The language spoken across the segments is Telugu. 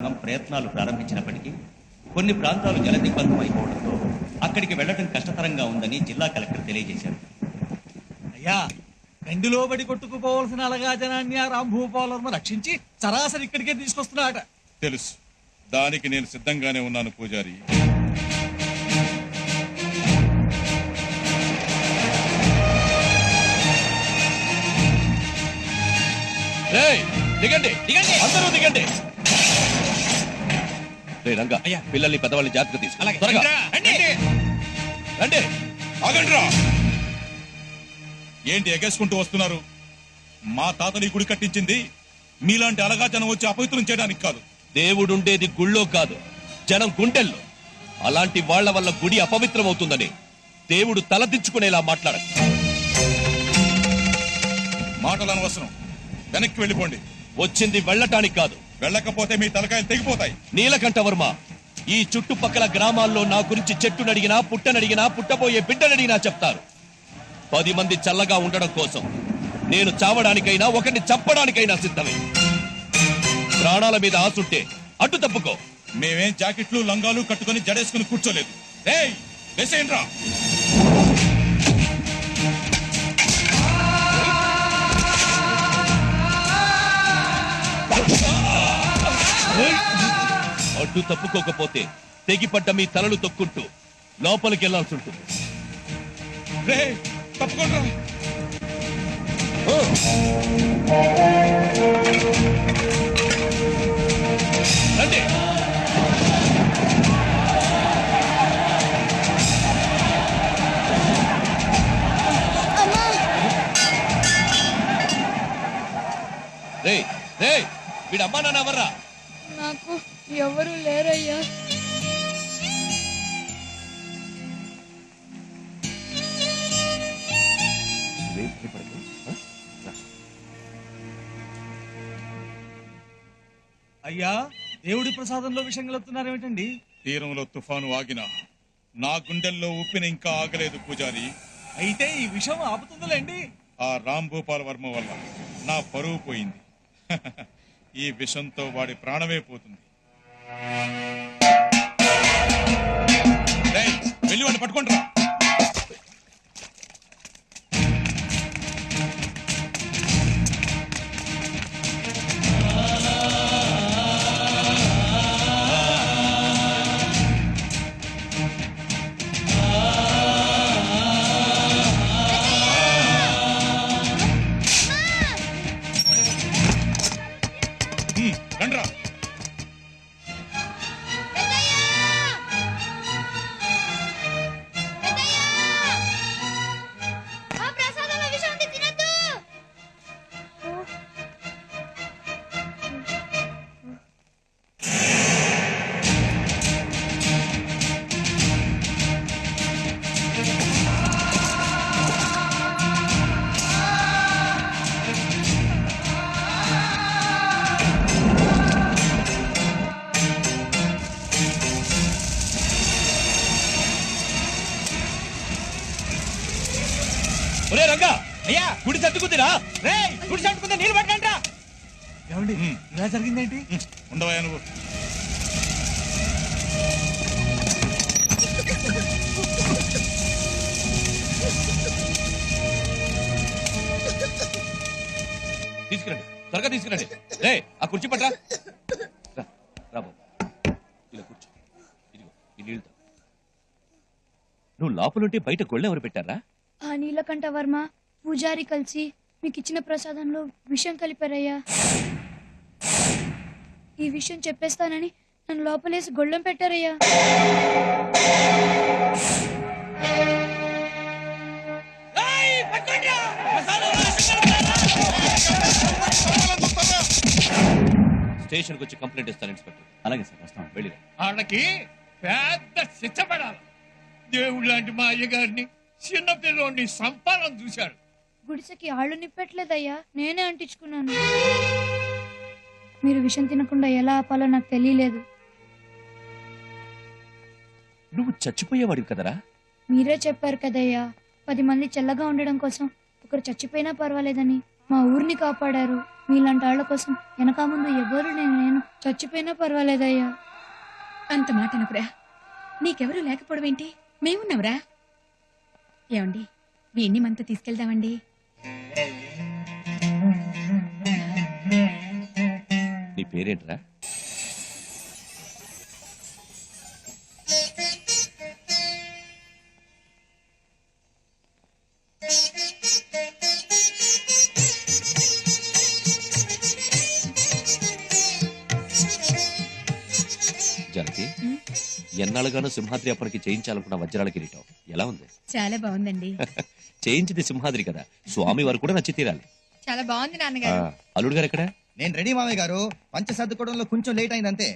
సంఘం ప్రయత్నాలు ప్రారంభించినప్పటికీ కొన్ని ప్రాంతాలు జలదిగ్బంధం అయిపోవడంతో అక్కడికి వెళ్ళడం కష్టతరంగా ఉందని జిల్లా కలెక్టర్ తెలియజేశారు. అయ్యా గండిలో బడి కొట్టుకుపోవలసిన అలగా జనాన్ని ఆ రాంభూపాలను రక్షించి సరాసరి ఇక్కడికే తీసుకొస్తున్నాడట. తెలుసు. దానికి నేను సిద్ధంగానే ఉన్నాను పూజారి. రే రంగా. అయ్యా. పిల్లల్ని పెద్దవాళ్ళని జాగ్రత్త తీసుకు. అలాగే. త్వరగా. రండి. రండి. ఆగండ్రా. ఏంటి ఎగేసుకుంటూ వస్తున్నారు? మా తాతని గుడి కట్టించింది మీలాంటి అలగా జనం వచ్చి అపవిత్రం చేయడానికి కాదు. దేవుడుండేది గుళ్ళో కాదు జనం గుండెల్లో. అలాంటి వాళ్ళ వల్ల గుడి అపవిత్రమవుతుందని దేవుడు తలదించుకునేలా మాట్లాడ మాటలు అనవసరం. వెనక్కి వెళ్ళిపోండి. వచ్చింది వెళ్ళటానికి కాదు. వెళ్ళకపోతే మీ తలకాయలు తెగిపోతాయి. నీలకంఠవర్మ ఈ చుట్టుపక్కల గ్రామాల్లో నా గురించి చెట్టునడిగినా పుట్టనడిగినా పుట్టబోయే బిడ్డనడిగినా చెప్తారు. పది మంది చల్లగా ఉండడం కోసం నేను చావడానికైనా ఒకరిని చంపడానికైనా సిద్ధమే. ప్రాణాల మీద ఆసుంటే అడ్డు తప్పుకో. మేమేం జాకెట్లు లంగాలు కట్టుకొని జడేసుకుని కూర్చోలేదు. రేయ్ వేసేయండ్రా. అడ్డు తప్పుకోకపోతే తెగిపడ్డ మీ తలలు తొక్కుంటూ లోపలికి వెళ్ళాల్సి ఉంటుంది. రే రే రే వీడు అమ్మా! నాన్న ఎవర్రా? నాకు ఎవరు లేరయ్యా? అయ్యా దేవుడి ప్రసాదంలో విషయం కలుపుతున్నారు ఏమిటండి? తీరంలో తుఫాను ఆగినా నా గుండెల్లో ఉప్పిన ఇంకా ఆగలేదు పూజారి. అయితే ఈ విషయం ఆపుతుందిలేండి. ఆ రామ్ భూపాల్ వర్మ వల్ల నా పరువు పోయింది. ఈ విషంతో వాడి ప్రాణమే పోతుంది. రేయ్, వెళ్ళి వాడిని పట్టుకుంటారా. రండ్రా. ఒరే రంగా! అయ్యా గుడి తట్టుకుందిరా రే గుడి చట్టుకుందా నీళ్ళు పట్టండి ఏమండి? ఇలా జరిగిందేంటి? ఉండవా నువ్వు. తీసుకురండి. త్వరగా తీసుకురండి. రే ఆ కుర్చీ పట్రా రా, బాబు. ఇలా కూర్చో. ఇదిగో ఈ నీళ్ళు. నువ్వు లోపలుంటే బయట గొళ్ళె ఎవరు పెట్టారా? ఆ నీలకంఠ వర్మ పూజారి కలిసి మీకు ఇచ్చిన ప్రసాదంలో విషం కలిపారయ్యా ఈ విషయం చెప్పేస్తానని నన్ను లోపలేసి గొళ్ళెం పెట్టారయ్యా స్టేషన్కి వచ్చి కంప్లైంట్ ఇస్తాను ఇన్స్పెక్టర్ అలాగే సార్ వస్తాను వెళ్ళి వాళ్ళకి పెద్ద శిక్ష పడాలి దేవుడు లాంటి మా అయ్యగారిని చిన్న పిల్లోడిని సంపాదన చూశాడు. గుడిసెకి ఆళ్ళు నిప్పట్లేదయ్యా నేనే అంటించుకున్నాను. మీరు విషం తినకుండా ఎలా ఆపాలో నాకు తెలియలేదు. నువ్వు చచ్చిపోయేవాడివి కదరా? మీరే చెప్పారు కదయ్యా పది మంది చల్లగా ఉండడం కోసం ఒకరు చచ్చిపోయినా పర్వాలేదని మా ఊరిని కాపాడారు. మీలాంటి వాళ్ళ కోసం వెనక ముందు ఎవరు నేను నేను చచ్చిపోయినా పర్వాలేదయ్యా. అంత మాట అనకురా నీకెవరూ లేకపోవడం ఏంటి? మేమున్నావురా ఏమండి వీణ్ణి మనతో తీసుకెళ్దామండి. నీ పేరేంట్రా? ఎన్నాళ్ళుగానో సింహాద్రి అప్పటికి చేయించాలనుకున్న వజ్రాల కిరీటం. ఎలా ఉంది? చాలా బాగుందండి. చేయించింది సింహాద్రి కదా. స్వామి వారు కూడా నచ్చి తీరాలి. చాలా బాగుంది ఆ, నాన్నగారు అల్లుడు గారు ఎక్కడ? నేను రెడీ మామయ్య గారు. పంచ సర్దుకోవడంలో కొంచెం లేట్ అయింది అంతే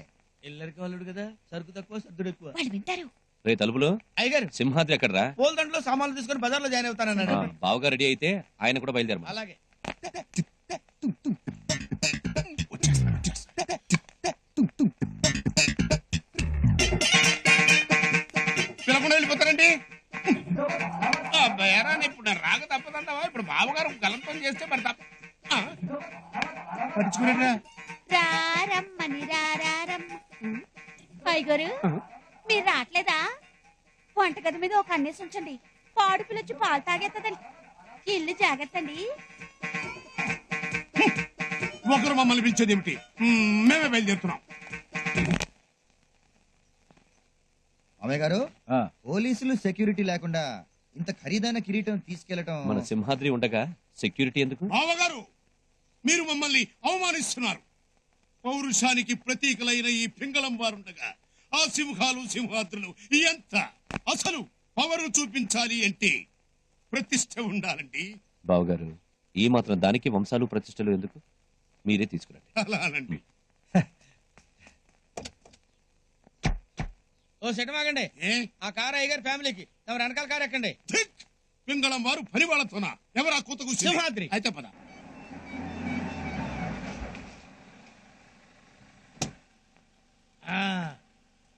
ఇల్లరికి వాళ్ళుడు కదా? సరుకు తక్కువ సర్దుడు ఎక్కువ. వాళ్ళు వింటారు. రే తలుపులో. అయ్యగారు. సింహాద్రి ఎక్కడరా? పోల్దండలో సామాన్లు తీసుకొని బజార్లో జాయిన్ అవుతానన్నాడు. బావగా రెడీ అయితే ఆయన కూడా బయలుదేరమా అలాగే. వెళ్ళిపోతారండి బేరాని ఇప్పుడు రాక తప్పదంటావా? ఇప్పుడు బావగారు గలంతం చేస్తే మరి తప్ప ఆ. పట్టించుకునేట్రా రారమ్మని రారమ్మ పైగారు మీరు రావట్లేదా? వంటగది మీద ఒక అన్నేసి ఉంచండి. పాడు పిల్లొచ్చి పాలు తాగేస్తుందండి ఇల్లు జాగ్రత్త అండి ఒకరు మమ్మల్ని పిలిచేది ఏమిటి? మేమే బయలుదేరుతున్నాం. మామయ్య గారు పోలీసులు సెక్యూరిటీ లేకుండా ఇంత ఖరీదైన కిరీటం తీసుకెళ్ళటం మన సింహాద్రి ఉండగా సెక్యూరిటీ ఎందుకు? బావగారు మీరు మమ్మల్ని అవమానిస్తున్నారు. పౌరుషానికి ప్రతీకలైన ఈ పింగళం వారుండగా ఆ సింహాలు సింహాద్రులు ఎంత అసలు పవరు చూపించాలి అంటే ప్రతిష్ట ఉండాలండి. బావగారు ఈ మాత్రం దానికి వంశాలు ప్రతిష్టలు ఎందుకు? మీరే తీసుకురండి. అలానండి ఓ సెటమాగండి ఆ కార్ అయ్యగారి ఫ్యామిలీకి. తమ వెనకాల కార్ ఎక్కండి! పింగళం వారు పని వాళ్ళతోనా ఎవరా కూత కూర్చుంది? సింహాద్రి. అయితే పద. ఆ,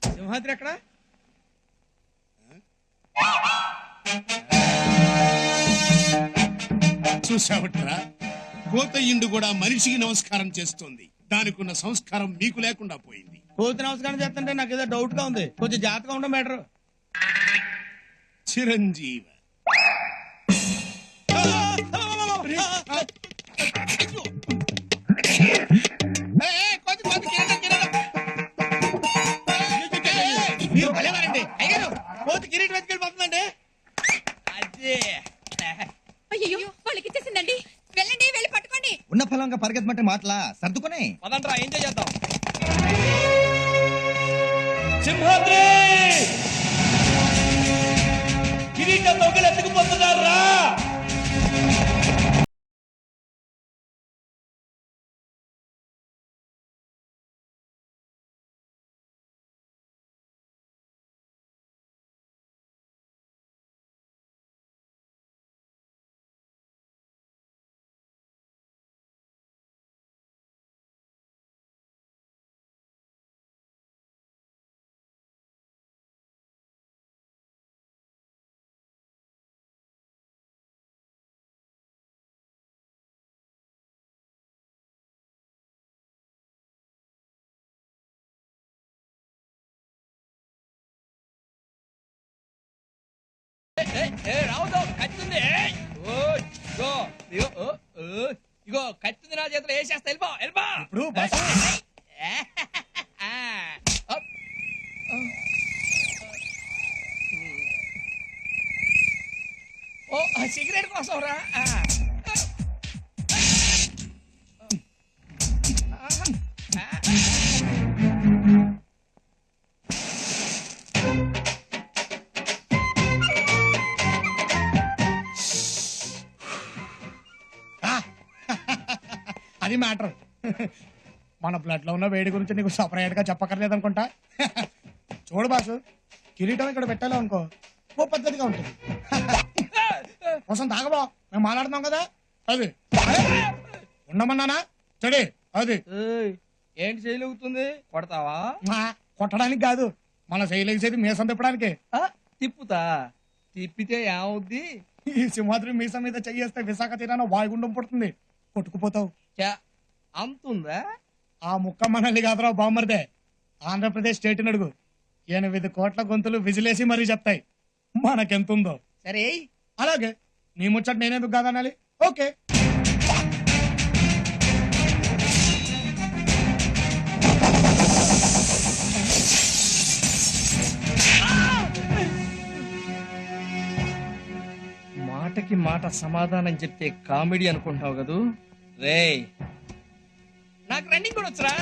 సింహాద్రి ఎక్కడ? చూసావట్రా కోత ఇండు కూడా మనిషికి నమస్కారం చేస్తోంది. దానికున్న సంస్కారం మీకు లేకుండా పోయింది. కోతి నమస్కారం చేస్తుంటే నాకు ఏదో డౌట్గా ఉంది. కొంచెం జాగ్రత్తగా ఉండడం బెటర్ చిరంజీవ. మీరు భలేవారండి. అయ్యారు కోతి కిరీటం వెతికెళ్ళిపోతుందండి అదే. అయ్యో వాళ్ళకి ఇచ్చేసిందండి. వెళ్ళండి వెళ్ళి పట్టుకోండి. ఉన్న ఫలంగా పరిగెత్తమంటే మాటలా? సర్దుకునే. పదంట్రా ఎంజాయ్ చేద్దాం సింహాద్రి! కిరీటం దొంగలు ఎత్తుకుపోతున్నారా ఏ రావద్దు కత్తుంది. ఇగో ఇగో ఓ, ఓ, ఇగో కత్తుంది నా చేతిలో వేసేస్తా వెళ్ళిపో వెళ్ళిపో. అది మ్యాటర్. మన బ్లడ్లో ఉన్న వేడి గురించి నీకు సపరేట్గా చెప్పక్కర్లేదు అనుకుంటా చూడు బాసు కిరీటం ఇక్కడ పెట్టాలి అనుకో ఓ పద్ధతిగా ఉంటుంది. కోసం తాగబో మేము మాట్లాడుతున్నాం కదా. అది. ఉండమన్నానా? చెడి అది. ఏంటి చేయలుగుతుంది కొడతావా? కొట్టడానికి కాదు మన శైలేసేది మీసం తిప్పడానికి. తిప్పుతా. తిప్పితే ఏమవుద్ది? ఈ సింహాద్రి మీసం మీద చెయ్యేస్తే విశాఖ తీరాన వాయుగుండం పుడుతుంది. కొట్టుకుపోతావు. అంతుందా? ఆ ముక్క మనల్ని కాదురా బామ్మర్దే. ఆంధ్రప్రదేశ్ స్టేట్ అడుగు. ఎనిమిది కోట్ల గొంతులు విజిలేసి మరీ చెప్తాయి. మనకెంతుందో. సరే అలాగే నీ ముచ్చట నేనెందుకు కాదనాలి? ఓకే. మాట సమాధానం చెప్తే కామెడీ అనుకుంటావు కదూ? రే నాకు రన్నింగ్ కూడా వచ్చరా.